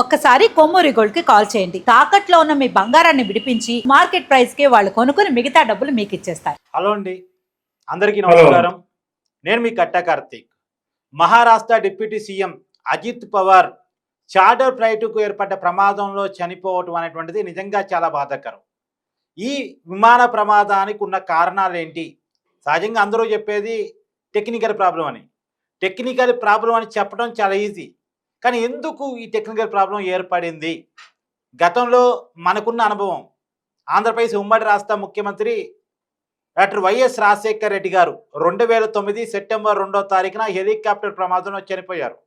ఒక్కసారి కొమ్మూరి గోల్డ్కి కాల్ చేయండి. తాకట్లో ఉన్న మీ బంగారాన్ని విడిపించి మార్కెట్ ప్రైస్కి వాళ్ళు కొనుక్కుని మిగతా డబ్బులు మీకు ఇచ్చేస్తారు. హలో అండి. అందరికీ నమస్కారం. నేను మీ Katta Karthik. Maharashtra deputy CM Ajit Pawar charter ఫ్లైట్కు ఏర్పడ్డ ప్రమాదంలో చనిపోవటం అనేటువంటిది నిజంగా చాలా బాధాకరం. ఈ విమాన ప్రమాదానికి ఉన్న కారణాలు ఏంటి? సహజంగా అందరూ చెప్పేది టెక్నికల్ ప్రాబ్లం అని. టెక్నికల్ ప్రాబ్లం అని చెప్పడం చాలా ఈజీ. కానీ ఎందుకు ఈ టెక్నికల్ ప్రాబ్లం ఏర్పడింది? గతంలో మనకున్న అనుభవం. ఆంధ్రప్రదేశ్ ఉమ్మడి రాష్ట్ర ముఖ్యమంత్రి డాక్టర్ వైఎస్ రాజశేఖర్ రెడ్డి గారు రెండు వేల తొమ్మిది సెప్టెంబర్ రెండో తారీఖున హెలికాప్టర్ ప్రమాదంలో చనిపోయారు.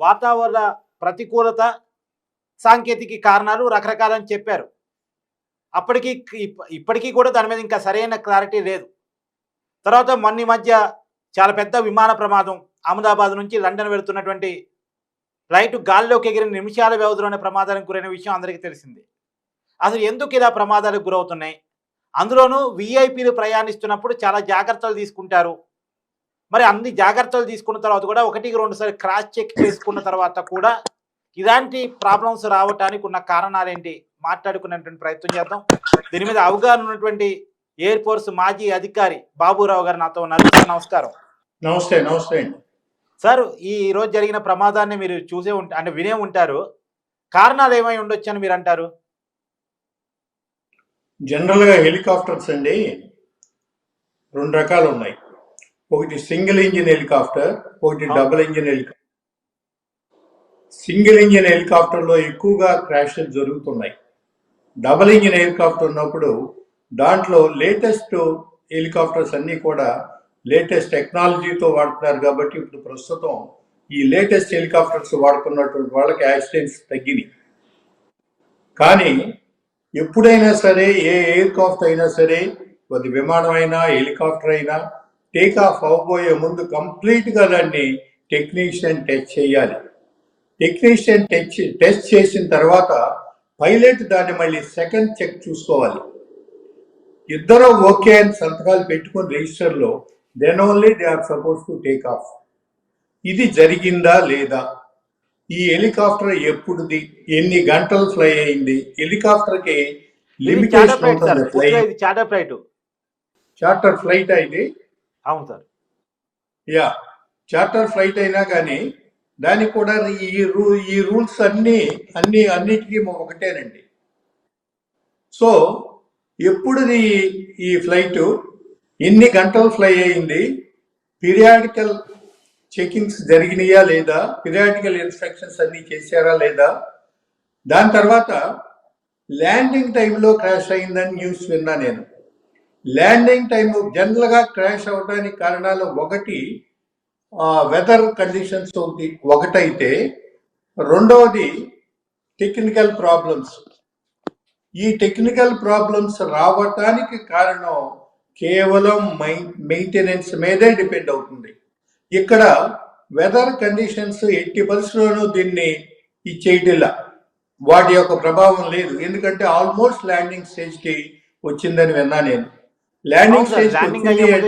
వాతావరణ ప్రతికూలత సాంకేతిక కారణాలు రకరకాలని చెప్పారు. అప్పటికి ఇప్ప- ఇప్పటికీ కూడా దాని మీద ఇంకా సరైన క్లారిటీ లేదు. తర్వాత మొన్న ఈ మధ్య చాలా పెద్ద విమాన ప్రమాదం అహ్మదాబాద్ నుంచి లండన్ వెళుతున్నటువంటి ఫ్లైట్ గాల్లోకి ఎగిరిన నిమిషాల వ్యవధిలోనే ప్రమాదానికి గురైన విషయం అందరికీ తెలిసింది. అసలు ఎందుకు ఇలా ప్రమాదాలకు గురవుతున్నాయి? అందులోనూ విఐపీలు ప్రయాణిస్తున్నప్పుడు చాలా జాగ్రత్తలు తీసుకుంటారు. మరి అన్ని జాగ్రత్తలు తీసుకున్న తర్వాత కూడా ఒకటికి రెండు సార్లు క్రాస్ చెక్ చేసుకున్న తర్వాత కూడా ఇలాంటి ప్రాబ్లమ్స్ రావటానికి ఉన్న కారణాలు ఏంటి మాట్లాడుకునేటువంటి ప్రయత్నం చేద్దాం. దీని మీద అవగాహన ఉన్నటువంటి ఎయిర్ ఫోర్స్ మాజీ అధికారి బాబురావు గారు నాతో ఉన్నారు. నమస్కారం. నమస్తే నమస్తే అండి. సార్ ఈ రోజు జరిగిన ప్రమాదాన్ని మీరు చూసే ఉంటా అంటే వినే ఉంటారు. కారణాలు ఏమై ఉండొచ్చు అని మీరు అంటారు జనరల్గా హెలికాప్టర్స్ అండి రెండు రకాలు ఉన్నాయి. ఒకటి సింగిల్ ఇంజిన్ హెలికాప్టర్ ఒకటి. Double engine helicopter. Single engine హెలికాప్టర్లో ఎక్కువగా క్రాషెస్ జరుగుతున్నాయి. డబుల్ ఇంజిన్ హెలికాప్టర్ ఉన్నప్పుడు దాంట్లో లేటెస్ట్ హెలికాప్టర్స్ అన్నీ కూడా లేటెస్ట్ టెక్నాలజీతో వాడుతున్నారు కాబట్టి ఇప్పుడు ప్రస్తుతం ఈ లేటెస్ట్ హెలికాప్టర్స్ వాడుకున్నటువంటి వాళ్ళకి యాక్సిడెంట్స్ తగ్గినాయి. కానీ ఎప్పుడైనా సరే ఏ ఎయిర్క్రాఫ్ట్ అయినా సరే అది విమానం అయినా హెలికాప్టర్ అయినా టేక్ ఆఫ్ అవ్వబోయే ముందు కంప్లీట్గా దాన్ని టెక్నీషియన్ టెస్ట్ చేయాలి. టెక్నీషియన్ టెస్ట్ టెస్ట్ చేసిన తర్వాత పైలట్ దాన్ని మళ్ళీ సెకండ్ చెక్ చూసుకోవాలి. ఇద్దరు ఓకే అని సంతకాలు పెట్టుకుని రిజిస్టర్లో then only they are suppose to take off ఇది జరిగిందా లేదా? ఈ హెలికాప్టర్ ఎప్పుడుది? ఎన్ని గంటలు ఫ్లై అయింది? హెలికాప్టర్కి ఇది చార్టర్ లిమిటేషన్ ఉంటుంది fly charter flight charter flight ఇది? అవును సార్ యా చార్టర్ ఫ్లైట్ అయినా కానీ దానికి కూడా ఈ రూ ఈ రూల్స్ అన్ని అన్ని అన్నిటికీ ఒకటేనండి. సో ఎప్పుడుది ఈ ఫ్లైట్ ఎన్ని గంటలు ఫ్లై అయింది? పీరియాడికల్ చెకింగ్స్ జరిగినాయా లేదా? పీరియాడికల్ ఇన్స్ట్రక్షన్స్ అన్ని చేశారా లేదా? దాని తర్వాత ల్యాండింగ్ టైంలో క్రాష్ అయిందని న్యూస్ విన్నా నేను. ల్యాండింగ్ టైం జనరల్గా క్రాష్ అవడానికి కారణాలు ఒకటి వెదర్ కండిషన్స్ ఒకటి ఒకటైతే రెండవది టెక్నికల్ ప్రాబ్లమ్స్. ఈ టెక్నికల్ ప్రాబ్లమ్స్ రావటానికి కారణం కేవలం మెయింటెనెన్స్ మీదే డిపెండ్ అవుతుంది. ఇక్కడ వెదర్ కండిషన్స్ ఎట్టి పరిస్థితుల్లోనూ దీన్ని ఇచ్చేయటిలా వాటి యొక్క ప్రభావం లేదు. ఎందుకంటే ఆల్మోస్ట్ ల్యాండింగ్ స్టేజ్కి వచ్చిందని విన్నా నేను. ల్యాండింగ్ స్టేజ్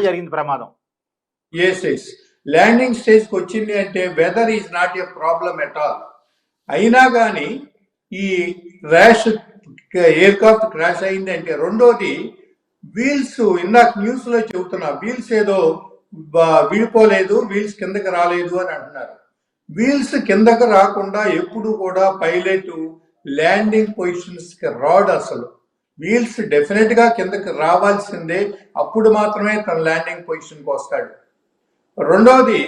జరిగింది ప్రమాదం. ఎస్ ఎస్ ల్యాండింగ్ స్టేజ్కి వచ్చింది అంటే weather is not a problem at all అయినా కానీ ఈ ర్యాష్ ఎయిర్ క్రాఫ్ట్ క్రాష్ అయింది అంటే రెండోది వీల్స్ ఇందాక న్యూస్లో చెబుతున్నా వీల్స్ ఏదో విడిపోలేదు వీల్స్ కిందకి రాలేదు అని అంటున్నారు. వీల్స్ కిందకి రాకుండా ఎప్పుడు కూడా పైలట్ ల్యాండింగ్ పొజిషన్స్కి రాడ్ అసలు. వీల్స్ డెఫినెట్గా కిందకి రావాల్సిందే అప్పుడు మాత్రమే తన ల్యాండింగ్ పొజిషన్కి వస్తాడు. రెండవది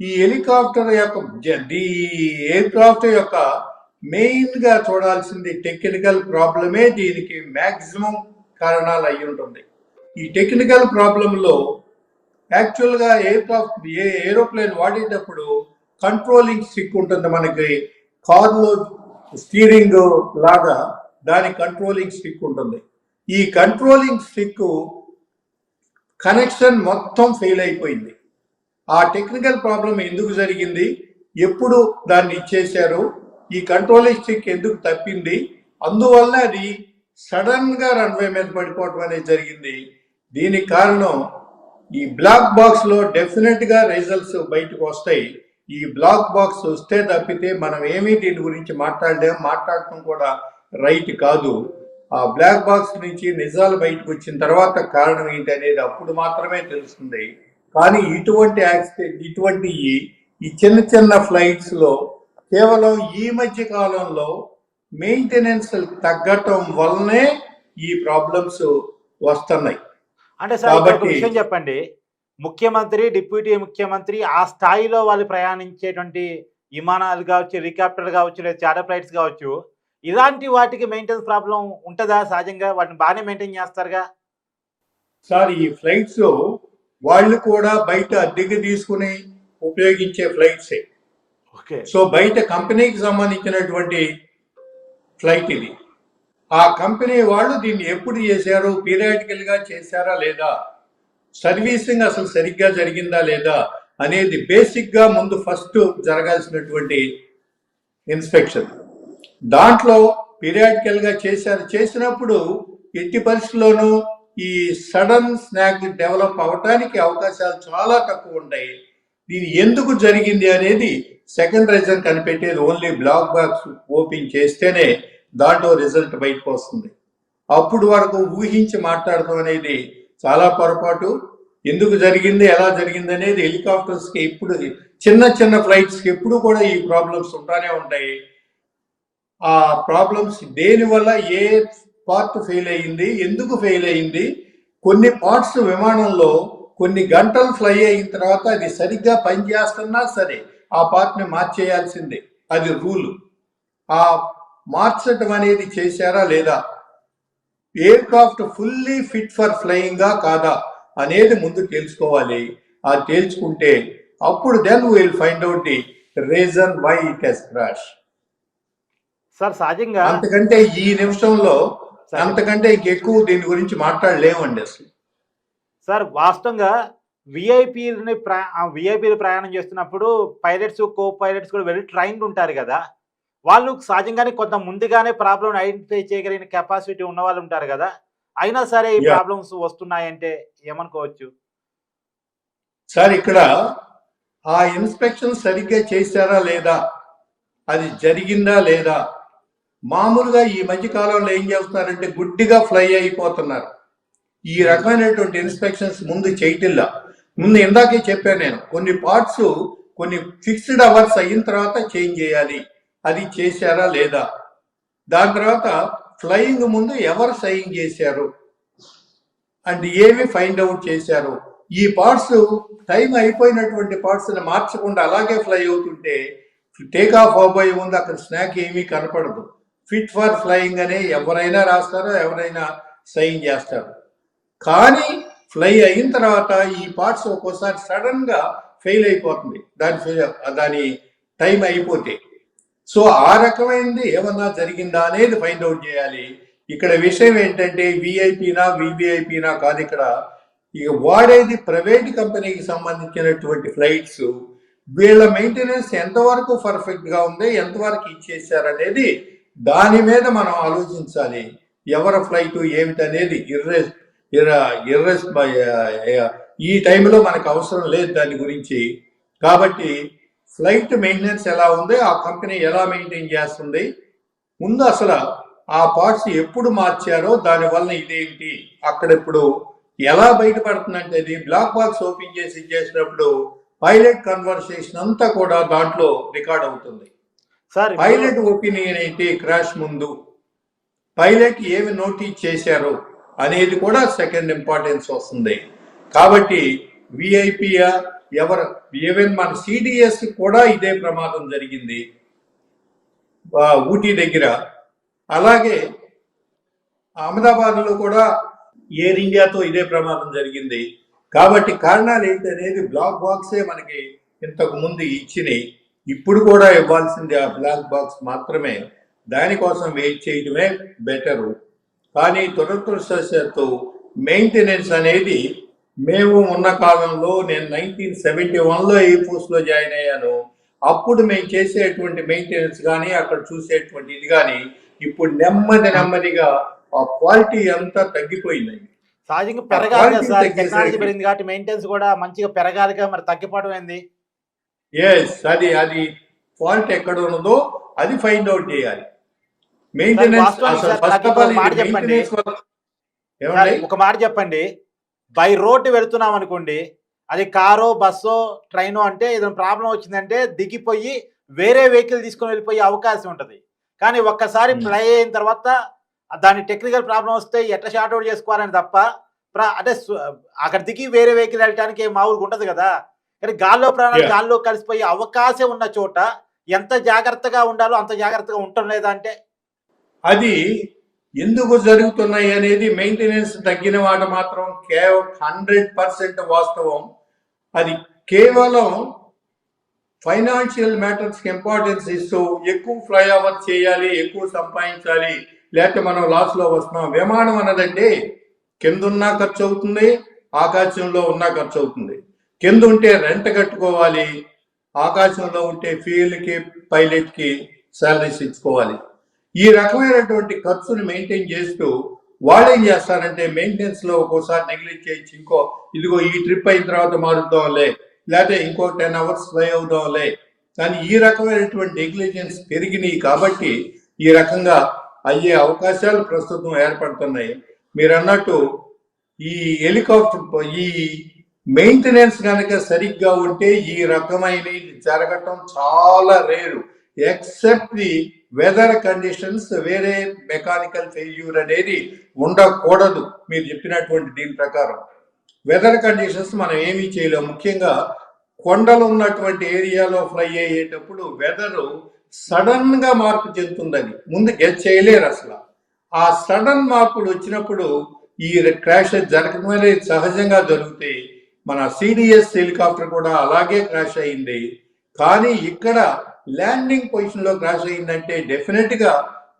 ఈ హెలికాప్టర్ యొక్క ఈ ఎయిర్క్రాఫ్ట్ యొక్క మెయిన్గా చూడాల్సింది టెక్నికల్ ప్రాబ్లమే దీనికి మాక్సిమం కారణాలు అయి ఉంటుంది. ఈ టెక్నికల్ ప్రాబ్లంలో యాక్చువల్గా ఎయిర్క్రాఫ్ట్ ఏ ఏరోప్లేన్ వాడేటప్పుడు కంట్రోలింగ్ స్టిక్ ఉంటుంది మనకి కార్లో స్టీరింగ్ లాగా దాని కంట్రోలింగ్ స్టిక్ ఉంటుంది. ఈ కంట్రోలింగ్ స్టిక్ కనెక్షన్ మొత్తం ఫెయిల్ అయిపోయింది. ఆ టెక్నికల్ ప్రాబ్లం ఎందుకు జరిగింది? ఎప్పుడు దాన్ని ఇచ్చేశారు? ఈ కంట్రోలింగ్ స్టిక్ ఎందుకు తప్పింది? అందువల్ల అది సడన్గా రన్వే మీద పడిపోవటం అనేది జరిగింది. దీనికి కారణం ఈ బ్లాక్ బాక్స్లో డెఫినెట్గా రిజల్ట్స్ బయటకు వస్తాయి. ఈ బ్లాక్ బాక్స్ వస్తే తప్పితే మనం ఏమీ దీని గురించి మాట్లాడలేం మాట్లాడటం కూడా రైట్ కాదు. ఆ బ్లాక్ బాక్స్ నుంచి నిజాలు బయటకు వచ్చిన తర్వాత కారణం ఏంటి అనేది అప్పుడు మాత్రమే తెలుస్తుంది. కానీ ఇటువంటి యాక్సిడెంట్ ఇటువంటి ఈ ఈ చిన్న చిన్న ఫ్లైట్స్లో కేవలం ఈ మధ్య కాలంలో మెయింటెనెన్స్ తగ్గటం వల్లనే ఈ ప్రాబ్లమ్స్ వస్తున్నాయి. అంటే సార్ ఒక విషయం చెప్పండి. ముఖ్యమంత్రి డిప్యూటీ ముఖ్యమంత్రి ఆ స్థాయిలో వాళ్ళు ప్రయాణించేటువంటి విమానాలు కావచ్చు హెలికాప్టర్ కావచ్చు లేదా చార్టర్ ఫ్లైట్స్ కావచ్చు ఇలాంటి వాటికి మెయింటెనెన్స్ ప్రాబ్లం ఉంటుందా? సహజంగా వాటిని బాగానే మెయింటైన్ చేస్తారుగా? సార్ ఈ ఫ్లైట్స్ వాళ్ళు కూడా బయట అద్దెకి తీసుకుని ఉపయోగించే ఫ్లైట్సే ఓకే. సో బయట కంపెనీకి సంబంధించినటువంటి ఫ్లైట్ ఇది. ఆ కంపెనీ వాళ్ళు దీన్ని ఎప్పుడు చేశారు? పీరియాటికల్గా చేశారా లేదా? సర్వీసింగ్ అసలు సరిగ్గా జరిగిందా లేదా అనేది బేసిక్గా ముందు ఫస్ట్ జరగాల్సినటువంటి ఇన్స్పెక్షన్. దాంట్లో పీరియాడికల్గా చేశారు. చేసినప్పుడు ఎట్టి పరిస్థితుల్లోనూ ఈ సడన్ స్నాక్ డెవలప్ అవటానికి అవకాశాలు చాలా తక్కువ ఉంటాయి దీని ఎందుకు జరిగింది అనేది సెకండ్ రీజన్ కనిపెట్టేది ఓన్లీ బ్లాక్ బాక్స్ ఓపెన్ చేస్తేనే దాంట్లో రిజల్ట్ బయటకు వస్తుంది. అప్పుడు వరకు ఊహించి మాట్లాడటం అనేది చాలా పొరపాటు. ఎందుకు జరిగింది ఎలా జరిగింది అనేది హెలికాప్టర్స్కి ఎప్పుడు చిన్న చిన్న ఫ్లైట్స్కి ఎప్పుడు కూడా ఈ ప్రాబ్లమ్స్ ఉంటానే ఉంటాయి. ఆ ప్రాబ్లమ్స్ దేనివల్ల ఏ పార్ట్ ఫెయిల్ అయ్యింది ఎందుకు ఫెయిల్ అయ్యింది కొన్ని పార్ట్స్ విమానంలో కొన్ని గంటలు ఫ్లై అయిన తర్వాత అది సరిగ్గా పనిచేస్తున్నా సరే ఆ పార్ట్ని మార్చేయాల్సిందే. అది రూల్ ఆ మార్చటం అనేది చేశారా లేదా? Aircraft fully fit for ఫ్లయింగ్గా కాదా అనేది ముందు తెలుసుకోవాలి అది తేల్చుకుంటే అప్పుడు then will find out the reason why it has crash. Sir సహజంగా అంతకంటే ఈ నిమిషంలో. అంతకంటే ఇంకెక్కువ దీని గురించి మాట్లాడలేమండి అసలు. సార్ వాస్తవంగా విఐపీని ప్రా విఐపీలు ప్రయాణం చేస్తున్నప్పుడు పైలట్స్ కో పైలట్స్ కూడా వెల్ ట్రైన్డ్ ఉంటారు కదా. వాళ్ళు సహజంగానే కొంత ముందుగానే ప్రాబ్లం ఐడెంటిఫై చేయగలిగిన కెపాసిటీ ఉన్న వాళ్ళు ఉంటారు కదా. అయినా సరే ఈ. ప్రాబ్లమ్స్ వస్తున్నాయంటే ఏమనుకోవచ్చు? సార్ ఇక్కడ ఆ ఇన్స్పెక్షన్ సరిగ్గా చేశారా లేదా? అది జరిగిందా లేదా? మామూలుగా ఈ మధ్య కాలంలో ఏం చేస్తున్నారంటే గుడ్డిగా ఫ్లై అయిపోతున్నారు. ఈ రకమైనటువంటి ఇన్స్పెక్షన్స్ ముందు చేయటిల్లా. ముందు ఇందాకే చెప్పాను నేను కొన్ని పార్ట్స్ కొన్ని ఫిక్స్డ్ అవర్స్ అయిన తర్వాత చేంజ్ చేయాలి. అది చేశారా లేదా? దాని తర్వాత ఫ్లయింగ్ ముందు ఎవరు సైన్ చేశారు? అండ్ ఏమి ఫైండ్ అవుట్ చేశారు? ఈ పార్ట్స్ టైం అయిపోయినటువంటి పార్ట్స్ని మార్చకుండా అలాగే ఫ్లై అవుతుంటే టేక్ ఆఫ్ అవబోయే ముందు అక్కడ స్నాక్ ఏమీ కనపడదు. ఫిట్ ఫర్ ఫ్లయింగ్ అనే ఎవరైనా రాస్తారో ఎవరైనా సైన్ చేస్తారు. కానీ ఫ్లై అయిన తర్వాత ఈ పార్ట్స్ ఒక్కోసారి సడన్గా ఫెయిల్ అయిపోతుంది. దాని దాని టైం అయిపోతే. సో ఆ రకమైనది ఏమన్నా జరిగిందా అనేది ఫైండ్ అవుట్ చేయాలి. ఇక్కడ విషయం ఏంటంటే విఐపినా వివిఐపినా కాదు ఇక్కడ. ఇక వాడేది ప్రైవేట్ కంపెనీకి సంబంధించినటువంటి ఫ్లైట్స్ వీళ్ళ మెయింటెనెన్స్ ఎంతవరకు పర్ఫెక్ట్గా ఉంది ఎంతవరకు ఇచ్చేసారనేది దాని మీద మనం ఆలోచించాలి. ఎవరి ఫ్లైట్ ఏమిటనేది ఇర్రెస్ ఇర్రెస్ ఈ టైంలో మనకు అవసరం లేదు దాని గురించి. కాబట్టి ఫ్లైట్ మెయింటెనెన్స్ ఎలా ఉంది? ఆ కంపెనీ ఎలా మెయింటైన్ చేస్తుంది? ముందు అసలు ఆ పార్ట్స్ ఎప్పుడు మార్చారో దాని వలన ఇదేంటి? అక్కడ ఇప్పుడు ఎలా బయటపడుతుందంటే అది బ్లాక్ బాక్స్ ఓపెన్ చేసి చేసినప్పుడు పైలట్ కన్వర్సేషన్ అంతా కూడా దాంట్లో రికార్డ్ అవుతుంది. పైలట్ ఒపీనియన్ ఏంటి క్రాష్ ముందు. పైలట్ ఏమి నోటీస్ చేశారు అనేది కూడా సెకండ్ ఇంపార్టెన్స్ వస్తుంది. కాబట్టి విఐపియా ఎవరు ఈవెన్ మన సిడిఎస్ కూడా ఇదే ప్రమాదం జరిగింది. ఊటీ దగ్గర. అలాగే అహ్మదాబాద్లో కూడా ఎయిర్ ఇండియాతో ఇదే ప్రమాదం జరిగింది. కాబట్టి కారణాలు ఏంటి అనేది బ్లాక్ బాక్సే మనకి ఇంతకు ముందు ఇచ్చినాయి. ఇప్పుడు కూడా ఇవ్వాల్సింది ఆ బ్లాక్ బాక్స్ మాత్రమే. దానికోసం వెయిట్ చేయడమే బెటరు. కానీ దురదృష్టవశాత్తు మెయింటెనెన్స్ అనేది మేము ఉన్న కాలంలో నేను నైన్టీన్ సెవెంటీ వన్లో ఎయిర్ ఫోర్స్లో జాయిన్ అయ్యాను. అప్పుడు మేము చేసేటువంటి మెయింటెనెన్స్ కానీ అక్కడ చూసేటువంటి ఇది కానీ ఇప్పుడు నెమ్మది నెమ్మదిగా ఆ క్వాలిటీ అంతా తగ్గిపోయింది. సహజంగా పెరగాలి సార్. టెక్నాలజీ పెరిగింది కాబట్టి మెయింటెనెన్స్ కూడా మంచిగా పెరగాలిగా మరి తగ్గిపోవడం ఏంది? ఎస్ అది అది ఫాల్ట్ ఎక్కడ ఉన్నదో అది ఫైండ్ అవుట్ చేయాలి. మెయింటెనెన్స్ మాట చెప్పండి. ఒక మాట చెప్పండి. బై రోడ్ వెళ్తున్నాం అనుకోండి అది కారో బస్సో ట్రైనో అంటే ఏదైనా ప్రాబ్లం వచ్చిందంటే దిగిపోయి వేరే వెహికల్ తీసుకొని వెళ్ళిపోయే అవకాశం ఉంటుంది కానీ ఒక్కసారి. ఫ్లై అయిన తర్వాత దాని టెక్నికల్ ప్రాబ్లం వస్తే ఎట్లా షార్ట్ అవుట్ చేసుకోవాలని తప్ప అంటే అక్కడ దిగి వేరే వెహికల్ వెళ్ళడానికి మామూలుగా ఉండదు కదా కానీ గాల్లో ప్రాణాలు. గాల్లో కలిసిపోయే అవకాశం ఉన్న చోట ఎంత జాగ్రత్తగా ఉండాలో అంత జాగ్రత్తగా ఉండటం లేదా అంటే అది ఎందుకు జరుగుతున్నాయి అనేది మెయింటెనెన్స్ తగ్గిన వాట మాత్రం కేవలం హండ్రెడ్ పర్సెంట్ వాస్తవం. అది కేవలం ఫైనాన్షియల్ మ్యాటర్స్కి ఇంపార్టెన్స్ ఇస్తూ ఎక్కువ ఫ్లైఓవర్ చేయాలి ఎక్కువ సంపాదించాలి లేకపోతే మనం లాస్లో వస్తున్నాం. విమానం అన్నదండి కింద ఉన్నా ఖర్చు అవుతుంది ఆకాశంలో ఉన్నా ఖర్చు అవుతుంది కింద ఉంటే రెంట్ కట్టుకోవాలి ఆకాశంలో ఉంటే ఫ్యూయల్ పైలట్కి శాలరీస్ ఇచ్చుకోవాలి. ఈ రకమైనటువంటి ఖర్చుని మెయింటైన్ చేస్తూ వాళ్ళు ఏం చేస్తారంటే మెయింటెనెన్స్లో ఒక్కోసారి నెగ్లెక్ట్ చేయించి ఇంకో ఇదిగో ఈ ట్రిప్ అయిన తర్వాత మారుద్దాంలే లేకపోతే ఇంకో టెన్ అవర్స్ ఫ్లై అవుదాంలే. కానీ ఈ రకమైనటువంటి నెగ్లిజెన్స్ పెరిగినాయి కాబట్టి ఈ రకంగా అయ్యే అవకాశాలు ప్రస్తుతం ఏర్పడుతున్నాయి. మీరు అన్నట్టు ఈ హెలికాప్టర్ ఈ మెయింటెనెన్స్ కనుక సరిగ్గా ఉంటే ఈ రకమైన జరగటం చాలా rare except the weather conditions వేరే మెకానికల్ ఫెయిల్యూర్ అనేది ఉండకూడదు. మీరు చెప్పినటువంటి దీని ప్రకారం. వెదర్ కండిషన్స్ మనం ఏమీ చేయలేము ముఖ్యంగా కొండలు ఉన్నటువంటి ఏరియాలో ఫ్లై అయ్యేటప్పుడు వెదరు సడన్గా మార్పు చెందుతుందని. ముందు గెట్ చేయలేరు అసలు. ఆ సడన్ మార్పులు వచ్చినప్పుడు ఈ క్రాష్ జరగడం సహజంగా జరుగుతాయి మన సిడిఎస్ హెలికాప్టర్ కూడా అలాగే క్రాష్ అయింది. కానీ ఇక్కడ ల్యాండింగ్ పొజిషన్లో క్రాష్ అయిందంటే డెఫినెట్గా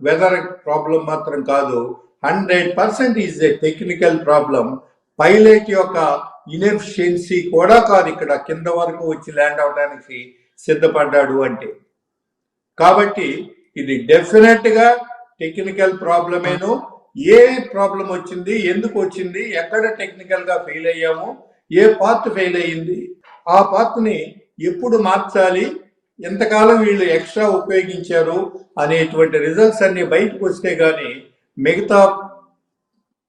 వెదర్ ప్రాబ్లం మాత్రం కాదు. Hundred percent is a technical problem pilot యొక్క ఇన్ఎఫిషియన్సీ కూడా కాదు ఇక్కడ. కింద వరకు వచ్చి ల్యాండ్ అవడానికి సిద్ధపడ్డాడు అంటే. కాబట్టి ఇది డెఫినెట్గా టెక్నికల్ ప్రాబ్లమేను ఏ ప్రాబ్లం వచ్చింది? ఎందుకు వచ్చింది? ఎక్కడ టెక్నికల్గా ఫెయిల్ అయ్యాము? ఏ పార్ట్ ఫెయిల్ అయ్యింది? ఆ పార్ట్ని ఎప్పుడు మార్చాలి? ఎంతకాలం వీళ్ళు ఎక్స్ట్రా ఉపయోగించారు అనేటువంటి రిజల్ట్స్ అన్ని బయటకు వస్తే కానీ మిగతా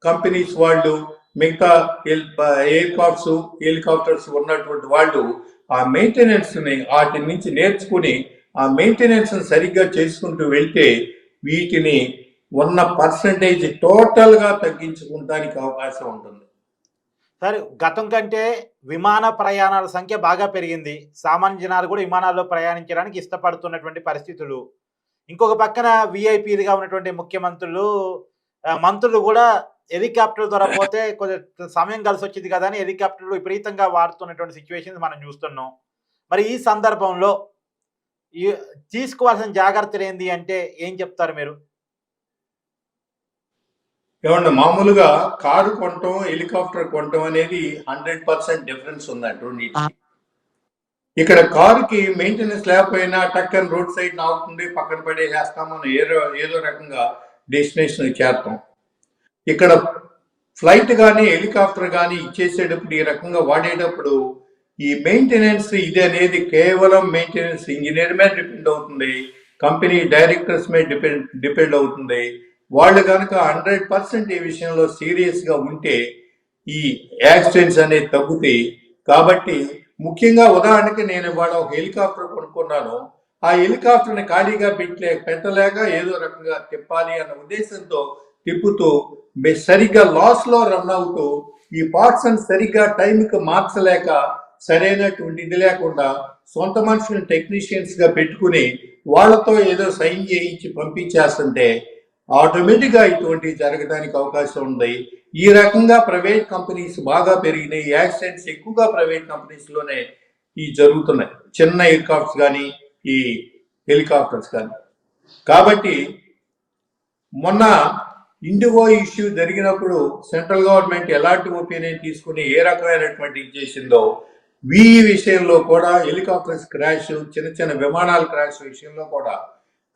కంపెనీస్ వాళ్ళు మిగతా ఎయిర్క్రాఫ్ట్స్ హెలికాప్టర్స్ ఉన్నటువంటి వాళ్ళు ఆ మెయింటెనెన్స్ని వాటి నుంచి నేర్చుకుని ఆ మెయింటెనెన్స్ సరిగ్గా చేసుకుంటూ వెళ్తే వీటిని ఉన్న పర్సంటేజ్ టోటల్గా తగ్గించుకుంటానికి అవకాశం ఉంటుంది. సరే గతం కంటే విమాన ప్రయాణాల సంఖ్య బాగా పెరిగింది. సామాన్య జనాలు కూడా విమానాల్లో ప్రయాణించడానికి ఇష్టపడుతున్నటువంటి పరిస్థితులు. ఇంకొక పక్కన విఐపీలుగా ఉన్నటువంటి ముఖ్యమంత్రులు మంత్రులు కూడా హెలికాప్టర్ ద్వారా పోతే కొంచెం సమయం కలిసి వచ్చింది కదా అని హెలికాప్టర్లు విపరీతంగా వాడుతున్నటువంటి సిచ్యువేషన్స్ మనం చూస్తున్నాం. మరి ఈ సందర్భంలో ఈ తీసుకోవాల్సిన జాగ్రత్తలు ఏంది అంటే ఏం చెప్తారు మీరు? ఏమన్నా మామూలుగా కారు కొనటం హెలికాప్టర్ కొనటం అనేది హండ్రెడ్ పర్సెంట్ డిఫరెన్స్ రెండింటికి ఇక్కడ కారుకి మెయింటెనెన్స్ లేకపోయినా టక్కన్ రోడ్ సైడ్ ఆగుతుంది పక్కన పడేసేస్తాం మనం ఏదో ఏదో రకంగా డెస్టినేషన్ చేరుతాం ఇక్కడ ఫ్లైట్ కానీ హెలికాప్టర్ కానీ ఇచ్చేసేటప్పుడు ఈ రకంగా వాడేటప్పుడు ఈ మెయింటెనెన్స్ ఇది అనేది కేవలం మెయింటెనెన్స్ ఇంజనీర్ మీద డిపెండ్ అవుతుంది కంపెనీ డైరెక్టర్స్ మీద డిపెండ్ డిపెండ్ అవుతుంది వాళ్ళు కనుక హండ్రెడ్ పర్సెంట్ ఈ విషయంలో సీరియస్గా ఉంటే ఈ యాక్సిడెంట్స్ అనేది తగ్గుతాయి. కాబట్టి ముఖ్యంగా ఉదాహరణకి నేను ఇవాళ ఒక హెలికాప్టర్ కొనుక్కున్నాను. ఆ హెలికాప్టర్ని ఖాళీగా పెట్టలే పెట్టలేక ఏదో రకంగా తిప్పాలి అన్న ఉద్దేశంతో తిప్పుతూ సరిగ్గా లాస్లో రన్ అవుతూ ఈ పార్ట్స్ అని సరిగ్గా టైంకి మార్చలేక సరైనటువంటి ఇది లేకుండా సొంత మనుషులను టెక్నీషియన్స్గా పెట్టుకుని వాళ్ళతో ఏదో సైన్ చేయించి పంపించేస్తుంటే ఆటోమేటిక్గా ఇటువంటి జరగడానికి అవకాశం ఉంది. ఈ రకంగా ప్రైవేట్ కంపెనీస్ బాగా పెరిగినాయి. యాక్సిడెంట్స్ ఎక్కువగా ప్రైవేట్ కంపెనీస్లోనే ఈ జరుగుతున్నాయి. చిన్న ఎయిర్క్రాఫ్ట్స్ కానీ ఈ హెలికాప్టర్స్ కానీ కాబట్టి మొన్న ఇండిగో ఇష్యూ జరిగినప్పుడు సెంట్రల్ గవర్నమెంట్ ఎలాంటి ఒపీనియన్ తీసుకుని ఏ రకమైనటువంటి చేసిందో ఈ విషయంలో కూడా హెలికాప్టర్స్ క్రాష్ చిన్న చిన్న విమానాల క్రాష్ విషయంలో కూడా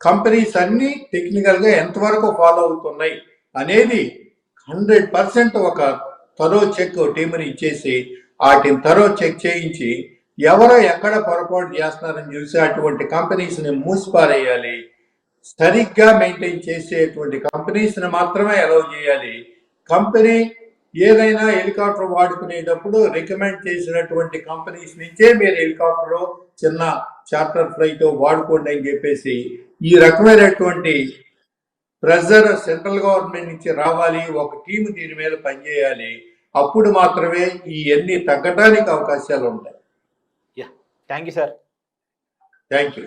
కంపెనీస్ అన్ని టెక్నికల్గా ఎంతవరకు ఫాలో అవుతున్నాయి అనేది హండ్రెడ్ పర్సెంట్ ఒక తరో చెక్ టీంని ఇచ్చేసి వాటిని తరో చెక్ చేయించి ఎవరో ఎక్కడ పొరపాటు చేస్తున్నారని చూసి అటువంటి కంపెనీస్ని మూసిపారేయాలి. సరిగ్గా మెయింటైన్ చేసేటువంటి కంపెనీస్ని మాత్రమే అలౌ చేయాలి. కంపెనీ ఏదైనా హెలికాప్టర్ వాడుకునేటప్పుడు రికమెండ్ చేసినటువంటి కంపెనీస్ నుంచే మీరు హెలికాప్టర్ చిన్న చార్టర్ ఫ్లైట్ వాడుకోండి అని చెప్పేసి ఈ రకమైనటువంటి ప్రెజర్ సెంట్రల్ గవర్నమెంట్ నుంచి రావాలి ఒక టీం దీని మీద పనిచేయాలి అప్పుడు మాత్రమే ఈ ఎన్ని తగ్గడానికి అవకాశాలు ఉంటాయి. Thank you sir. Thank you